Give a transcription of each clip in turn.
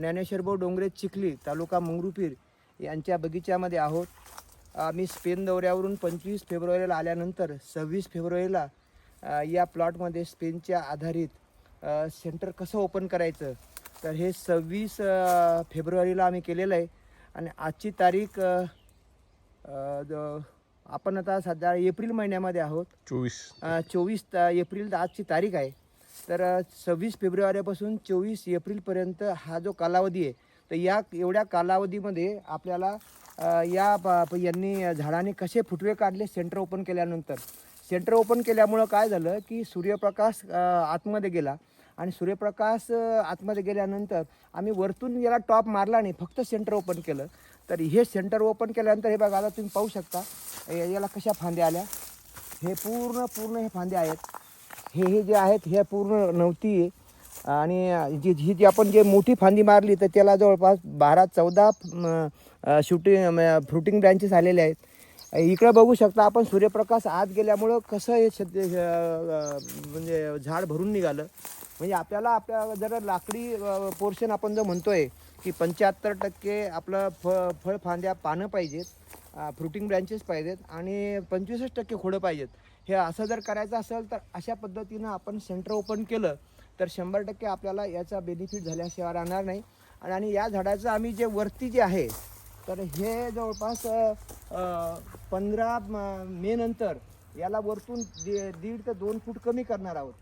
ज्ञानेश्वर डोंगरे चिखली तालुका मंगरुपीर यांच्या बगीच्यामध्ये आहोत. आम्ही स्पेन दौऱ्यावरून पंचवीस फेब्रुवारीला आल्यानंतर सव्वीस फेब्रुवारीला या प्लॉटमध्ये स्पेनच्या आधारित सेंटर कसं ओपन करायचं तर हे सव्वीस फेब्रुवारीला आम्ही केलेलं आहे. आणि आजची तारीख आपण आता सध्या एप्रिल महिन्यामध्ये आहोत. चोवीस. चोवीस एप्रिल आजची तारीख आहे. तर सव्वीस फेब्रुवारीपासून चोवीस एप्रिलपर्यंत हा जो कालावधी आहे तर या एवढ्या कालावधीमध्ये आपल्याला या प- यांनी झाडाने कसे फुटवे काढले सेंटर ओपन केल्यानंतर. सेंटर ओपन केल्यामुळं काय झालं की सूर्यप्रकाश आतमध्ये गेला आणि सूर्यप्रकाश आतमध्ये गेल्यानंतर आम्ही वरतून याला टॉप मारला नाही फक्त सेंटर ओपन केलं. तर हे सेंटर ओपन केल्यानंतर हे बघा आता तुम्ही पाहू शकता या- याला कशा फांद्या आल्या? हे पूर्ण पूर्ण हे फांदे आहेत. हे हे जे आहेत हे पूर्ण नव्हती. आहे आणि जी ही जी आपण जे मोठी फांदी मारली तर त्याला जवळपास बारा चौदा शूटिंग फ्रुटिंग ब्रँचेस आलेले आहेत. इकडं बघू शकता आपण सूर्यप्रकाश आत गेल्यामुळं कसं हे शेत म्हणजे झाड भरून निघालं. म्हणजे आपल्याला आपल्या जर लाकडी पोर्शन आपण जो आहे की पंच्याहत्तर टक्के आपलं फ फळ फांद्या पानं पाहिजेत फ्रुटिंग ब्रँचेस पाहिजेत आणि पंचवीसच टक्के खोडं पाहिजेत. हे असं जर करायचं असेल तर अशा पद्धतीनं आपण सेंटर ओपन केलं तर शंभर टक्के आपल्याला याचा बेनिफिट झाल्याशिवाय राहणार नाही. आणि आणि या झाडाचं आम्ही जे वरती जे आहे तर हे जवळपास पंधरा मे नंतर याला वरतून दि दीड ते दोन फूट कमी करणार आहोत.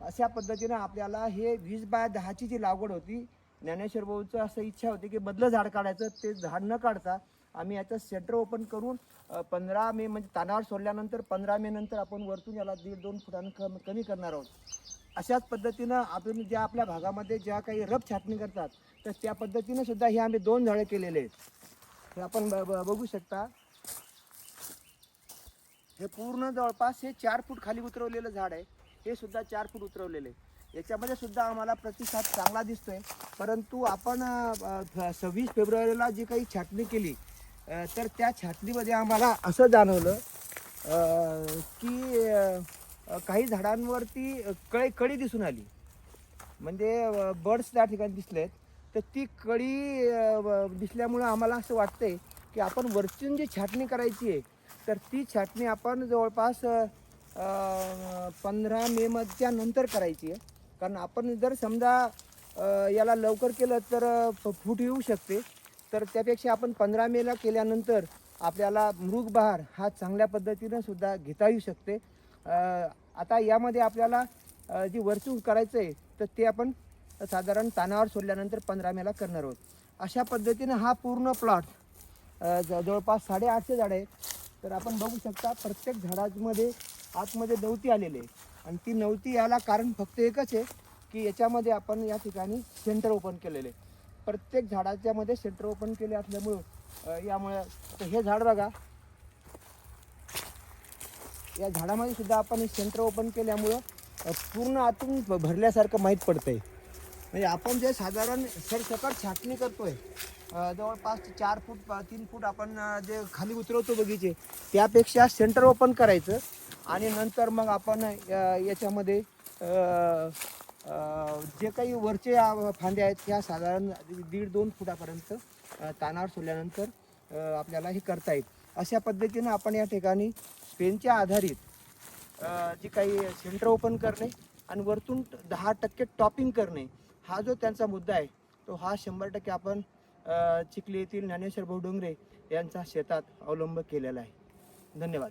अशा पद्धतीनं आपल्याला हे वीस बाय दहाची जी लागवड होती ज्ञानेश्वर भाऊचं असं इच्छा होती की बदलं झाड काढायचं ते झाड न काढता आम्ही याचं सेंटर ओपन करून पंधरा मे म्हणजे तानावर सोडल्यानंतर पंधरा मे नंतर आपण वरतून याला दीड दोन फुटानं कम कमी करणार आहोत. अशाच पद्धतीनं आपण ज्या आपल्या भागामध्ये ज्या काही रब छाटणी करतात तर त्या पद्धतीनं सुद्धा हे आम्ही दोन झाडे केलेले आहेत. हे आपण ब- ब- बघू शकता. हे पूर्ण जवळपास हे चार फूट खाली उतरवलेलं झाड आहे. हे सुद्धा चार फूट उतरवलेले आहे. याच्यामध्ये सुद्धा आम्हाला प्रतिसाद चांगला दिसतोय. परंतु आपण सव्वीस फेब्रुवारीला जी काही छाटणी केली तर त्या छाटणीमध्ये आम्हाला असं जाणवलं की काही झाडांवरती कळी कळी दिसून आली. म्हणजे बर्ड्स त्या ठिकाणी दिसलेत. तर ती कळी व- दिसल्यामुळं आम्हाला असं वाटतंय की आपण वरचून जी छाटणी करायची आहे तर ती छाटणी आपण जवळपास पंधरा मे मधच्या नंतर करायची आहे. कारण आपण जर समजा याला लवकर केलं तर फ- फूट येऊ शकते. तर त्यापेक्षा आपण पंधरा मेला केल्यानंतर आपल्याला मृगबहार हा चांगल्या पद्धतीनं सुद्धा घेता येऊ शकते. आता यामध्ये आपल्याला जी वरचून करायचं आहे तर ते आपण साधारण तानावर सोडल्यानंतर पंधरा मेला करणार आहोत. अशा पद्धतीनं हा पूर्ण प्लॉट जवळपास साडेआठशे झाडं आहेत. तर आपण बघू शकता प्रत्येक झाडामध्ये आतमध्ये नवती आलेली आहे. आणि ती नवती याला कारण फक्त एकच आहे की याच्यामध्ये आपण या ठिकाणी सेंटर ओपन केलेले आहे. प्रत्येक झाडाच्या मध्ये सेंटर ओपन केले असल्यामुळं यामुळे हे झाड बघा. या झाडामध्ये सुद्धा आपण हे सेंटर ओपन केल्यामुळं पूर्ण आतून भरल्यासारखं माहीत पडतंय. म्हणजे आपण जे साधारण सरसकट छाटणी करतोय जवळपास चार फूट तीन फूट आपण जे खाली उतरवतो बगीचे त्यापेक्षा सेंटर ओपन करायचं. आणि नंतर मग आपण याच्यामध्ये जे काही वरचे फांद्या आहेत त्या साधारण दीड दोन फुटापर्यंत तानावर सोडल्यानंतर आपल्याला हे करता येईल. अशा पद्धतीनं आपण या ठिकाणी स्पेनच्या आधारित जी काही सेंटर ओपन करणे आणि वरतून दहा टक्के टॉपिंग करणे हा जो त्यांचा मुद्दा आहे तो हा शंभर टक्के आपण चिखली येथील ज्ञानेश्वर भाऊ डोंगरे यांचा शेतात अवलंब केलेला आहे. धन्यवाद.